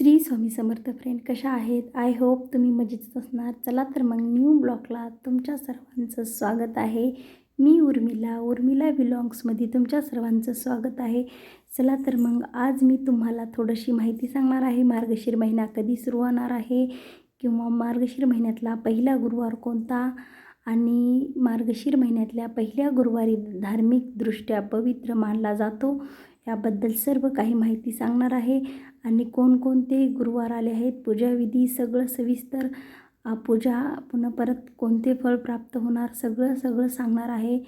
श्री स्वामी समर्थ friend कशा आहेत? I hope तुम्ही मजेतच असणार. चला तर मग न्यू ब्लॉगला तुमच्या सर्वांचं स्वागत आहे. मी उर्मिला उर्मिला बिलॉंग्समध्ये तुमच्या सर्वांचं स्वागत आहे. चला तर मग आज मी तुम्हाला थोडीशी माहिती सांगणार आहे. मार्गशीर महिना कधी सुरू होणार आहे? किंवा मार्गशीर महिन्यातला पहिला गुरुवार कोणता? आणि मार्गशीर महिन्यातल्या पहिल्या गुरुवारी धार्मिकदृष्ट्या पवित्र मानला जातो. याबद्दल सर्व काही माहिती सांगणार आहे. आणि कोणकोणते गुरुवार आले आहेत? पूजाविधी सगळं सविस्तर पूजा पुन्हा परत कोणते फळ प्राप्त होणार? सगळं सगळं सांगणार आहे.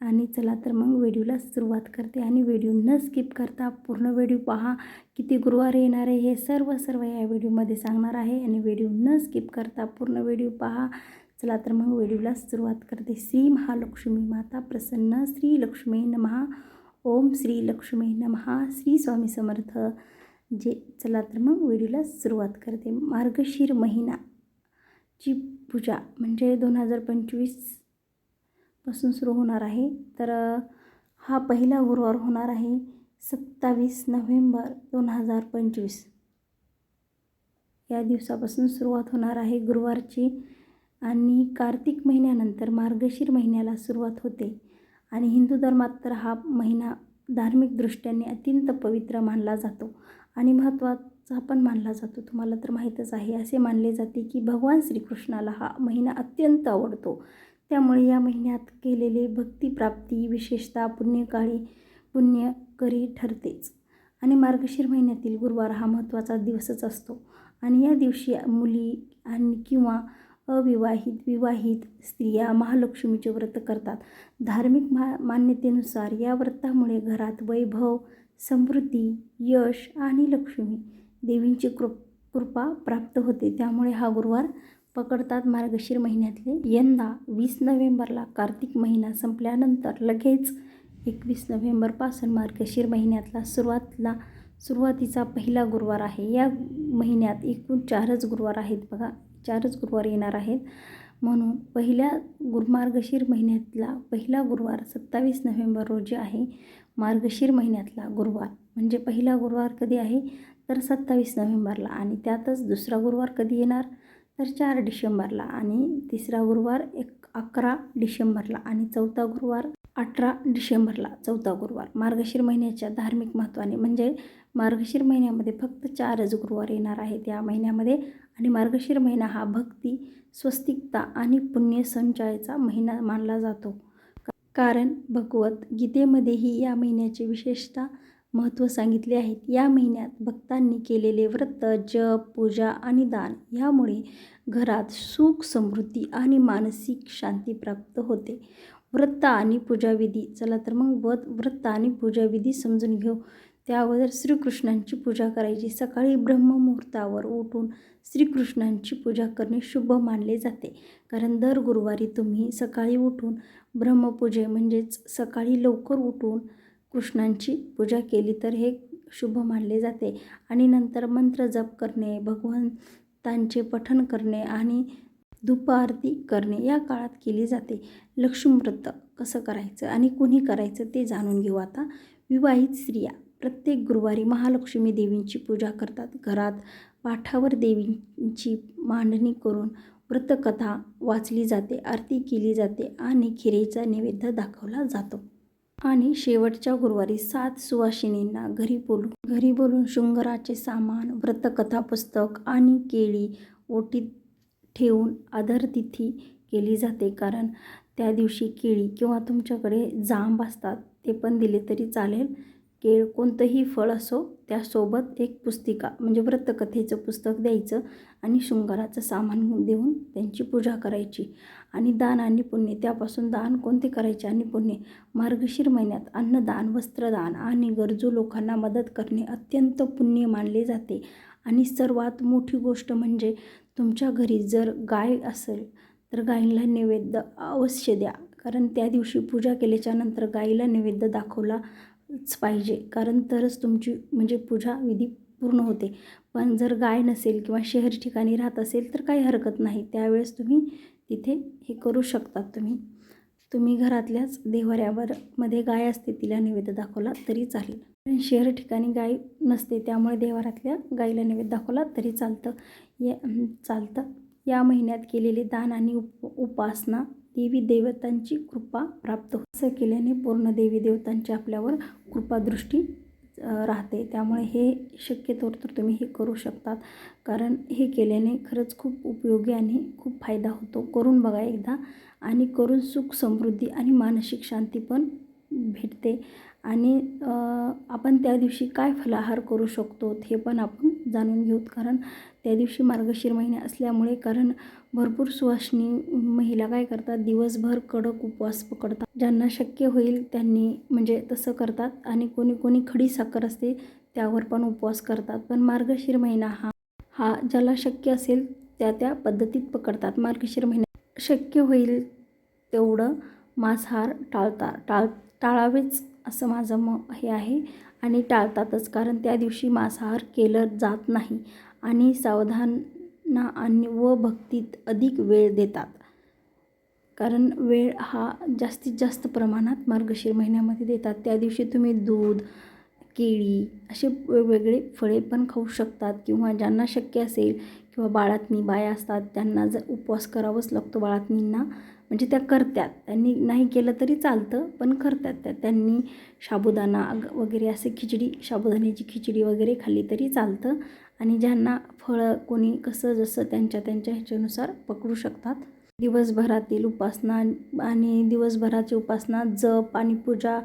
आणि चला तर मग व्हिडिओला सुरुवात करते. आणि व्हिडिओ न स्किप करता पूर्ण व्हिडिओ पहा. किती गुरुवार येणार आहे हे सर्व सर्व या व्हिडिओमध्ये सांगणार आहे. आणि व्हिडिओ न स्किप करता पूर्ण व्हिडिओ पहा. चला तर मग व्हिडिओला सुरुवात करते. श्री महालक्ष्मी माता प्रसन्न. श्री लक्ष्मी नमहा ओम श्री लक्ष्मी नमहा श्री स्वामी समर्थ. जे चला तर मग व्हिडिओला सुरुवात करते. मार्गशीर महिनाची पूजा म्हणजे दोन हजार पंचवीसपासून सुरू होणार आहे. तर हा पहिला गुरुवार होणार आहे. सत्तावीस नोव्हेंबर दोन हजार पंचवीस. या दिवसापासून सुरुवात होणार आहे गुरुवारची आणि कार्तिक महिन्यानंतर मार्गशीर महिन्याला सुरुवात होते. आणि हिंदू धर्मात तर हा महिना धार्मिकदृष्ट्याने अत्यंत पवित्र मानला जातो आणि महत्त्वाचा पण मानला जातो. तुम्हाला तर माहीतच आहे असे मानले जाते की भगवान श्रीकृष्णाला हा महिना अत्यंत आवडतो. त्यामुळे या महिन्यात केलेले भक्तिप्राप्ती विशेषतः पुण्यकाळी पुण्यकरी ठरतेच. आणि मार्गशीर महिन्यातील गुरुवार हा महत्त्वाचा दिवसच असतो. आणि या दिवशी मुली आणि किंवा अविवाहित विवाहित स्त्रिया महालक्ष्मीचे व्रत करतात. धार्मिक मा मान्यतेनुसार या व्रतामुळे घरात वैभव समृद्धी यश आणि लक्ष्मी देवींची कृप कृपा प्राप्त होते. त्यामुळे हा गुरुवार पकडतात मार्गशीर महिन्यातले. यंदा वीस नोव्हेंबरला कार्तिक महिना संपल्यानंतर लगेच एकवीस नोव्हेंबरपासून मार्गशीर महिन्यातला सुरुवातला सुरुवातीचा पहिला गुरुवार आहे. या महिन्यात एकूण चारच गुरुवार आहेत बघा. चारच गुरुवार येणार आहेत. म्हणून पहिल्या गुरुमार्गशीर महिन्यातला पहिला गुरुवार सत्तावीस नोव्हेंबर रोजी आहे. मार्गशीर महिन्यातला गुरुवार म्हणजे पहिला गुरुवार कधी आहे? तर सत्तावीस नोव्हेंबरला आणि त्यातच दुसरा गुरुवार कधी येणार? तर चार डिसेंबरला आणि तिसरा गुरुवार एक अकरा डिसेंबरला आणि चौथा गुरुवार अठरा डिसेंबरला चौथा गुरुवार. मार्गशीर महिन्याच्या धार्मिक महत्त्वाने म्हणजे मार्गशीर महिन्यामध्ये फक्त चारच गुरुवार येणार आहेत. या महिन्यामध्ये आणि मार्गशीर महिना हा भक्ती स्वस्तिकता आणि पुण्यसंचयाचा महिना मानला जातो. कारण भगवत गीतेमध्येही या महिन्याचे विशेषतः महत्त्व सांगितले आहेत. या महिन्यात भक्तांनी केलेले व्रत जप पूजा आणि दान यामुळे घरात सुख समृद्धी आणि मानसिक शांती प्राप्त होते. व्रत आणि पूजाविधी चला तर मग व्रत व्रत आणि पूजाविधी समजून घेऊ. त्या अगोदर श्रीकृष्णांची पूजा करायची. सकाळी ब्रह्ममुहूर्तावर उठून श्रीकृष्णांची पूजा करणे शुभ मानले जाते. कारण दर गुरुवारी तुम्ही सकाळी उठून ब्रह्मपूजे म्हणजेच सकाळी लवकर उठून कृष्णांची पूजा केली तर हे शुभ मानले जाते. आणि नंतर मंत्र जप करणे भगवंतांचे पठण करणे आणि धूप आरती करणे या काळात केली जाते. लक्ष्मीव्रत कसं करायचं आणि कुणी करायचं ते जाणून घेऊ आता. विवाहित स्त्रिया प्रत्येक गुरुवारी महालक्ष्मी देवींची पूजा करतात. घरात पाठावर देवींची मांडणी करून व्रतकथा वाचली जाते आरती केली जाते आणि खिरेचा नैवेद्य दाखवला जातो. आणि शेवटच्या गुरुवारी सात सुवासिनींना घरी बोलू घरी बोलून शृंगाराचे सामान व्रतकथा पुस्तक आणि केळी ओटीत ठेवून आदरतिथी केली जाते. कारण त्या दिवशी केळी किंवा तुमच्याकडे जांब असतात ते पण दिले तरी चालेल. केळ कोणतंही फळ असो त्यासोबत एक पुस्तिका म्हणजे व्रतकथेचं पुस्तक द्यायचं आणि शृंगाराचं सामान देऊन त्यांची पूजा करायची. आणि दान आणि पुण्य त्यापासून दान कोणते करायचे आणि पुण्य? मार्गशीर महिन्यात अन्नदान वस्त्रदान आणि गरजू लोकांना मदत करणे अत्यंत पुण्य मानले जाते. आणि सर्वात मोठी गोष्ट म्हणजे तुमच्या घरी जर गाय असेल तर गायीला नैवेद्य अवश्य द्या. कारण त्या दिवशी पूजा केल्याच्यानंतर गायीला गाईला नैवेद्य दाखवला पाहिजे. कारण तरच तुमची म्हणजे पूजा विधी पूर्ण होते. पण जर गाय नसेल किंवा शहर ठिकाणी राहत असेल तर काही हरकत नाही. त्यावेळेस तुम्ही तिथे हे करू शकतात तुम्ही. तुम्ही घरातल्याच देवाऱ्यावर मध्ये गाय असते तिला नैवेद्य दाखवला तरी चालेल. पण शहर ठिकाणी गाय नसते त्यामुळे देवारातल्या गायीला नैवेद्य दाखवला तरी चालतं. या चालतं. या महिन्यात केलेले दान आणि उप उपासना देवी देवतांची कृपा प्राप्त हो असं केल्याने पूर्ण देवी देवतांची आपल्यावर कृपादृष्टी राहते. त्यामुळे हे शक्यतोवर तर तुम्ही हे करू शकतात. कारण हे केल्याने खरंच खूप उपयोगी आणि खूप फायदा होतो. करून बघा एकदा आणि करून सुख समृद्धी आणि मानसिक शांती पण भेटते. आणि आपण त्या दिवशी काय फलाहार करू शकतो हे पण आपण जाणून घेऊत. कारण त्या दिवशी मार्गशीर महिने असल्यामुळे कारण भरपूर सुवासिनी महिला काय करतात? दिवसभर कडक उपवास पकडतात. ज्यांना शक्य होईल त्यांनी म्हणजे तसं करतात आणि कोणी कोणी खडी साखर असते त्यावर पण उपवास करतात. पण मार्गशीर महिना हा हा ज्याला शक्य असेल त्या त्या पद्धतीत पकडतात. मार्गशीर महिन्यात शक्य होईल तेवढं मांसाहार टाळतात टाळ टाळावेच असं माझं म हे आहे. आणि टाळतातच कारण त्या दिवशी मांसाहार केलं जात नाही. आणि सावधान आणि व भक्तीत अधिक वेळ देतात. कारण वेळ हा जास्तीत जास्त प्रमाणात मार्गशीर महिन्यामध्ये देतात. त्या दिवशी तुम्ही दूध केळी असे वेगवेगळे फळे पण खाऊ शकतात किंवा ज्यांना शक्य असेल किंवा बाळातनी बाया असतात त्यांना जर उपवास करावाच लागतो बाळातनींना म्हणजे त्या करतात. त्यांनी नाही केलं तरी चालतं पण करतात त्या. त्यांनी साबुदाणा वगैरे असे खिचडी साबुदाण्याची खिचडी वगैरे खाल्ली तरी चालतं. आणि ज्यांना फळं कोणी कसं जसं त्यांच्या त्यांच्या ह्याच्यानुसार पकडू शकतात. दिवसभरातील उपासना आणि दिवसभराची उपासना जप आणि पूजा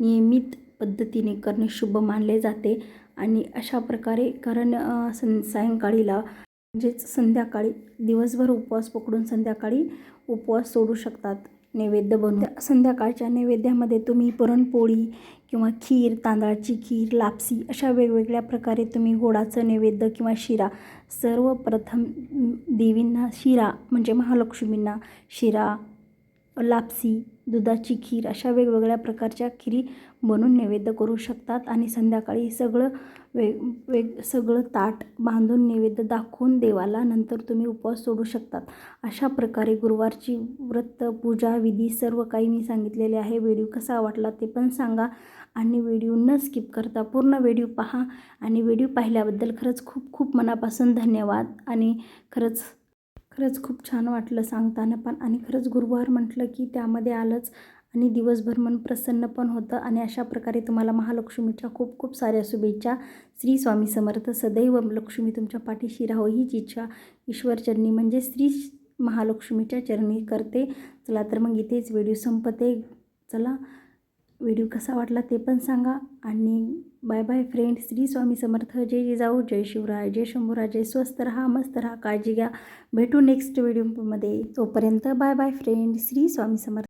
नियमित पद्धतीने करणे शुभ मानले जाते. आणि अशा प्रकारे कारण सं सायंकाळीला म्हणजेच संध्याकाळी दिवसभर उपवास पकडून संध्याकाळी उपवास सोडू शकतात. नैवेद्य बनवून संध्याकाळच्या नैवेद्यामध्ये तुम्ही पुरणपोळी किंवा खीर तांदळाची खीर लापसी अशा वेगवेगळ्या प्रकारे तुम्ही गोडाचं नैवेद्य किंवा शिरा सर्वप्रथम देवींना शिरा म्हणजे महालक्ष्मींना शिरा लापसी दुधाची खीर अशा वेगवेगळ्या प्रकारच्या खिरी बनवून नैवेद्य करू शकतात. आणि संध्याकाळी सगळं वेग वेग सगळं ताट बांधून नैवेद्य दाखवून देवाला नंतर तुम्ही उपवास सोडू शकतात. अशा प्रकारे गुरुवारची व्रत पूजा विधी सर्व काही मी सांगितलेले आहे. व्हिडिओ कसा वाटला ते पण सांगा आणि व्हिडिओ न स्किप करता पूर्ण व्हिडिओ पहा. आणि व्हिडिओ पाहिल्याबद्दल खरंच खूप खूप मनापासून धन्यवाद. आणि खरंच खरंच खूप छान वाटलं सांगताना पण. आणि खरंच गुरुवार म्हटलं की त्यामध्ये आलंच आणि दिवसभर मन प्रसन्न पण होतं. आणि अशा प्रकारे तुम्हाला महालक्ष्मीच्या खूप खूप साऱ्या शुभेच्छा. श्री स्वामी समर्थ सदैव लक्ष्मी तुमच्या पाठीशी राहो. हीच इच्छा ईश्वरचरणी म्हणजे श्री महालक्ष्मीच्या चरणी करते. चला तर मग इथेच व्हिडिओ संपते. चला. व्हिडिओ कसा वाटला ते पण सांगा. आणि bye bye friend Shri Swami Samarth. जय जिजाऊ जय शिवराय जय शंभूराय. जय स्वस्त रहा मस्त रहा काळजी घ्या. भेटू नेक्स्ट व्हिडिओमध्ये तोपर्यंत bye bye friend Shri Swami Samarth.